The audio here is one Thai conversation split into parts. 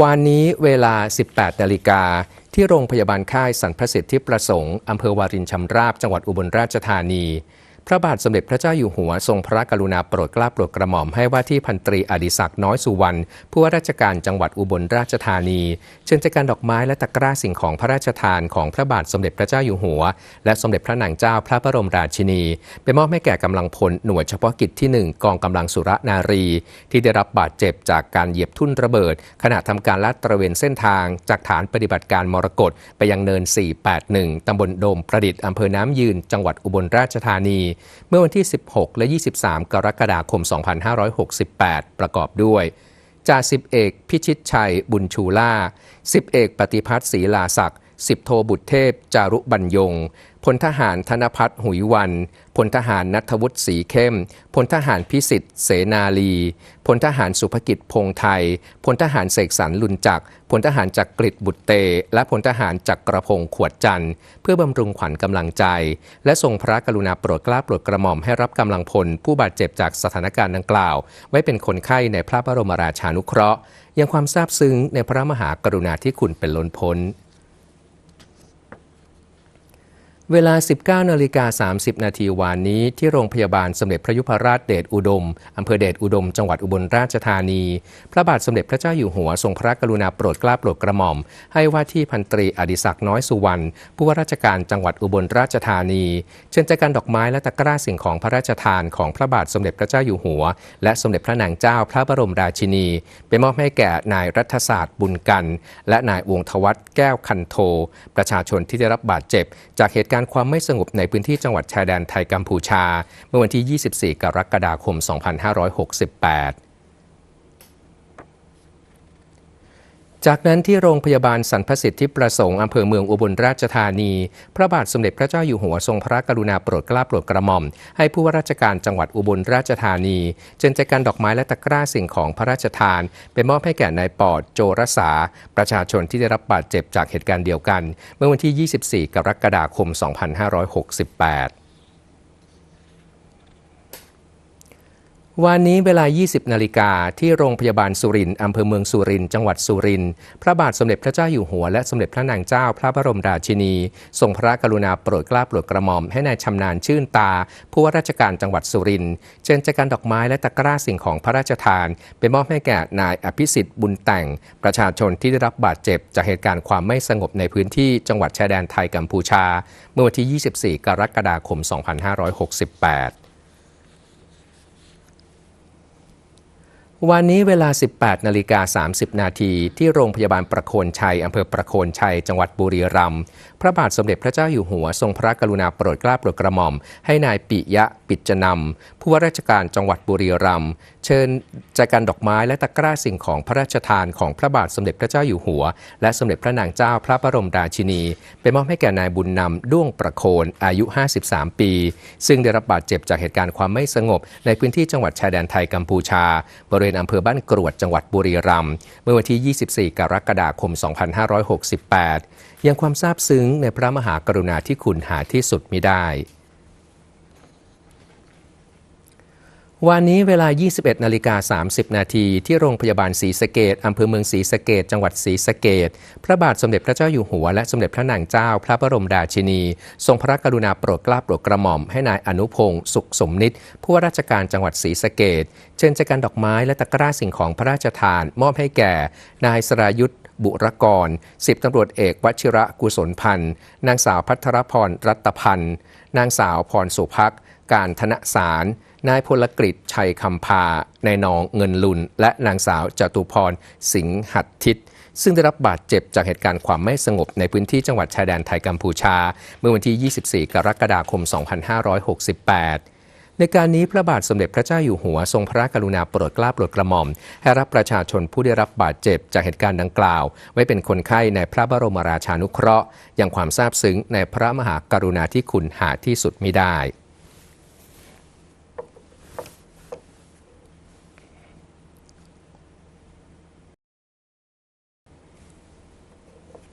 วานนี้เวลา 18 นาฬิกา ที่โรงพยาบาลค่ายสรรพสิทธิประสงค์ อำเภอวารินชำราบ จังหวัดอุบลราชธานี พระบาทสมเด็จพระเจ้าอยู่หัวทรงพระกรุณาโปรดเกล้าโปรดกระหม่อมให้ว่าที่พันตรีอดิศักดิ์น้อยสุวรรณผู้ว่าราชการจังหวัดอุบลราชธานี เชิญจากการดอกไม้และตะกร้าสิ่งของพระราชทานของพระบาทสมเด็จพระเจ้าอยู่หัว และสมเด็จพระนางเจ้าพระบรมราชินี ไปมอบให้แก่กำลังพลหน่วยเฉพาะกิจที่ 1 กองกำลังสุรนารี ที่ได้รับบาดเจ็บจากการเหยียบทุ่นระเบิด ขณะทำการลาดตระเวนเส้นทาง จากฐานปฏิบัติการมรกตไปยังเนิน 481ตำบลโดมประดิษฐ์อำเภอน้ำยืน จังหวัดอุบลราชธานีเมื่อวันที่ 16 และ 23 กรกฎาคม 2568 ประกอบด้วยจ่าสิบเอกพิชิตชัยบุญชูล่าสิบเอกปฏิพัฒน์ศรีลาศักดิ สิบโทบุตรเทพ จารุบรรยง พลทหารธนพัฒน์หุยวัน พลทหารนัทวุฒิศรีเข้ม พลทหารพิสิทธิ์เสนาลี พลทหารสุภกิจพงไทย พลทหารเสกสรรลุนจัก พลทหารจักริดบุตรเต และพลทหารจักรพงศ์ขวดจันทร์ เพื่อบำรุงขวัญกำลังใจ และทรงพระกรุณาโปรดเกล้าโปรดกระหม่อมให้รับกำลังพล ผู้บาดเจ็บจากสถานการณ์ดังกล่าว ไว้เป็นคนไข้ในพระบรมราชานุเคราะห์ยังความซาบซึ้งในพระมหากรุณาธิคุณเป็นล้นพ้น เวลา 19นาฬิกา30 นาทีวานนี้ ที่โรงพยาบาลสมเด็จพระยุพราชเดชอุดม อำเภอเดชอุดม จังหวัดอุบลราชธานี พระบาทสมเด็จพระเจ้าอยู่หัวทรงพระกรุณาโปรดเกล้าโปรดกระหม่อม ให้ว่าที่พันตรีอดิศักดิ์น้อยสุวรรณ ผู้ว่าราชการจังหวัดอุบลราชธานี เชิญจากการดอกไม้และตะกร้าสิ่งของพระราชทานของพระบาทสมเด็จพระเจ้าอยู่หัว และสมเด็จพระนางเจ้าพระบรมราชินี ไปมอบให้แก่นายรัฐศาสตร์บุญกัน และนายวงทวัฒน์แก้วคันโท ประชาชนที่ได้รับบาดเจ็บ จากเหตุการณ์ความไม่สงบในพื้นที่จังหวัดชายแดนไทยกัมพูชา เมื่อวันที่ 24 กรกฎาคม 2568 จากนั้นที่โรงพยาบาลสรรพสิทธิประสงค์อำเภอเมืองอุบลราชธานี พระบาทสมเด็จพระเจ้าอยู่หัวทรงพระกรุณาโปรดเกล้าโปรดกระหม่อม ให้ผู้ว่าราชการจังหวัดอุบลราชธานีเชิญจากการดอกไม้และตะกร้าสิ่งของพระราชทานไปมอบให้แก่นายปอดโจรสา ประชาชนที่ได้รับบาดเจ็บจากเหตุการณ์เดียวกัน เมื่อวันที่ 24 กรกฎาคม 2568 วันนี้เวลา 20 นาฬิกาที่โรงพยาบาลสุรินทร์อำเภอเมืองสุรินทร์จังหวัดสุรินทร์พระบาทสมเด็จพระเจ้าอยู่หัวและสมเด็จพระนางเจ้าพระบรมราชินี ทรงพระกรุณาโปรดเกล้าโปรดกระหม่อมให้นายชำนาญชื่นตา ผู้ว่าราชการจังหวัดสุรินทร์เชิญจากการดอกไม้และตะกร้าสิ่งของพระราชทานไปมอบให้แก่นายอภิสิทธิ์บุญแต่ง ประชาชนที่ได้รับบาดเจ็บ จากเหตุการณ์ความไม่สงบในพื้นที่จังหวัดชายแดนไทยกัมพูชา เมื่อวันที่ 24 กรกฎาคม 2568 วันนี้เวลา 18 นาฬิกา 30 นาที ที่โรงพยาบาลประโคนชัย อำเภอประโคนชัย จังหวัดบุรีรัมย์ พระบาทสมเด็จพระเจ้าอยู่หัว ทรงพระกรุณาโปรดเกล้าโปรดกระหม่อม ให้นายปิยะปิจนำผู้ว่าราชการจังหวัดบุรีรัมย์ เชิญจากการดอกไม้และตะกร้าสิ่งของพระราชทานของพระบาทสมเด็จพระเจ้าอยู่หัว และสมเด็จพระนางเจ้าพระบรมราชินี ไปมอบให้แก่นายบุญนำด้วงประโคน อายุ 53 ปี ซึ่งได้รับบาดเจ็บจากเหตุการณ์ความไม่สงบ ในพื้นที่จังหวัดชายแดนไทยกัมพูชาบริเวณอำเภอบ้านกรวดจังหวัดบุรีรัมย์เมื่อวันที่ 24 กรกฎาคม 2568 ยังความซาบซึ้งในพระมหากรุณาธิคุณหาที่สุดมิได้ วันนี้เวลา 21 นาฬิกา 30 นาทีที่โรงพยาบาลศรีสะเกดอำเภอเมืองศรีสะเกดจังหวัดศรีสะเกดพระบาทสมเด็จพระเจ้าอยู่หัว และสมเด็จพระนางเจ้า พระบรมราชินี ทรงพระกรุณาโปรดเกล้าโปรดกระหม่อมให้นายอนุพงศ์สุขสมนิตผู้ว่าราชการจังหวัดศรีสะเกดเชิญจากการดอกไม้และตะกร้าสิ่งของพระราชทาน มอบให้แก่ นายสรายุทธบุรกรสิบตำรวจเอกวชิระกุศลพันธ์ นางสาวพัทรพรรัตพันธ์ นางสาวพรสุพักการธนสาร นายพลกฤษชัยคำพานายนองเงินลุน และนางสาวจตุพรสิงหัดทิตซึ่งได้รับบาดเจ็บจากเหตุการณ์ความไม่สงบในพื้นที่จังหวัดชายแดนไทยกัมพูชา เมื่อวันที่ 24 กรกฎาคม 2568ในการนี้พระบาทสมเด็จพระเจ้าอยู่หัวทรงพระกรุณาโปรดเกล้าโปรดกระหม่อม ให้รับประชาชนผู้ได้รับบาดเจ็บจากเหตุการณ์ดังกล่าว ไว้เป็นคนไข้ในพระบรมราชานุเคราะห์อย่างความซาบซึ้งในพระมหากรุณาธิคุณหาที่สุดมิได้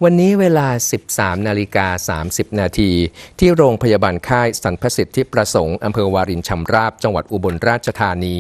วันนี้เวลา 13 นาฬิกา 30 นาทีที่โรงพยาบาลค่ายสันพสิทธิประสงค์อำเภอวารินชำราบจังหวัดอุบลราชธานี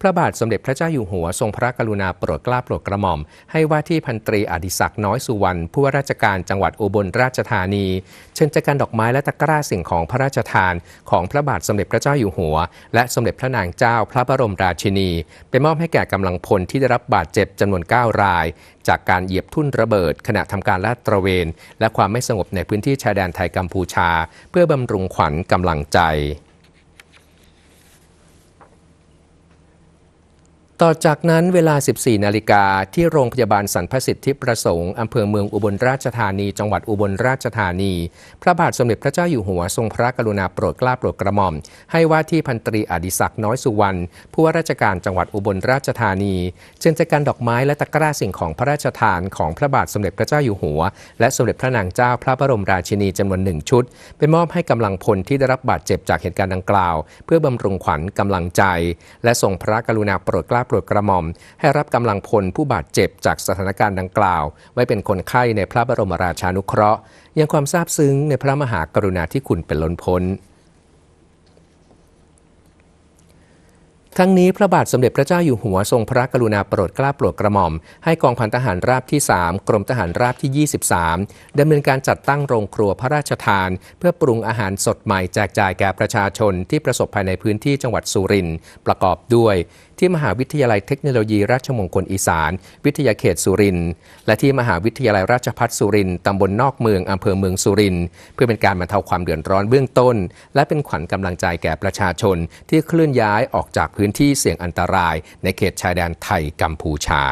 พระบาทสมเด็จพระเจ้าอยู่หัวทรงพระกรุณาโปรดเกล้าโปรดกระหม่อม ให้ว่าที่พันตรีอดิศักดิ์น้อยสุวรรณผู้ว่าราชการจังหวัดอุบลราชธานี เชิญจัดการดอกไม้และตะกร้าสิ่งของพระราชทาน ของพระบาทสมเด็จพระเจ้าอยู่หัว และสมเด็จพระนางเจ้าพระบรมราชินี ไปมอบให้แก่กำลังพลที่ได้รับบาดเจ็บจำนวน 9 รายจากการเหยียบทุ่นระเบิด ขณะทำการลาดตระเวน และความไม่สงบในพื้นที่ชายแดนไทยกัมพูชา เพื่อบำรุงขวัญกำลังใจ ต่อจากนั้นเวลา 14 นาฬิกาที่โรงพยาบาลสรรพสิทธิประสงค์อำเภอเมืองอุบลราชธานี จังหวัดอุบลราชธานี พระบาทสมเด็จพระเจ้าอยู่หัวทรงพระกรุณาโปรดเกล้าโปรดกระหม่อม ให้ว่าที่พันตรีอดิศักดิ์น้อยสุวรรณผู้ว่าราชการจังหวัดอุบลราชธานีเชิญจัดการดอกไม้และตะกร้าสิ่งของพระราชทานของพระบาทสมเด็จพระเจ้าอยู่หัว และสมเด็จพระนางเจ้าพระบรมราชินีจำนวนหนึ่งชุดไปมอบให้กำลังพลที่ได้รับบาดเจ็บจากเหตุการณ์ดังกล่าว เพื่อบำรุงขวัญกำลังใจ และทรงพระกรุณาโปรดเกล้าโปรดกระหม่อม ให้รับกำลังพลผู้บาดเจ็บจากสถานการณ์ดังกล่าว ไว้เป็นคนไข้ในพระบรมราชานุเคราะห์ ยังความซาบซึ้งในพระมหากรุณาธิคุณเป็นล้นพ้นทั้งนี้พระบาทสมเด็จพระเจ้าอยู่หัวทรงพระกรุณาโปรดเกล้าโปรดกระหม่อม ให้กองพันทหารราบที่ 3 กรมทหารราบที่ 23ดำเนินการจัดตั้งโรงครัวพระราชทาน เพื่อปรุงอาหารสดใหม่แจกจ่ายแก่ประชาชนที่ประสบภัยในพื้นที่จังหวัดสุรินทร์ประกอบด้วย ที่มหาวิทยาลัยเทคโนโลยีราชมงคลอีสาน วิทยาเขตสุรินทร์และที่มหาวิทยาลัยราชพัฒสุรินทร์ตำบลนอกเมืองอำเภอเมืองสุรินทร์เพื่อเป็นการบรรเทาความเดือดร้อนเบื้องต้น และเป็นขวัญกำลังใจแก่ประชาชนที่เคลื่อนย้ายออกจากพื้นที่เสี่ยงอันตราย ในเขตชายแดนไทยกัมพูชา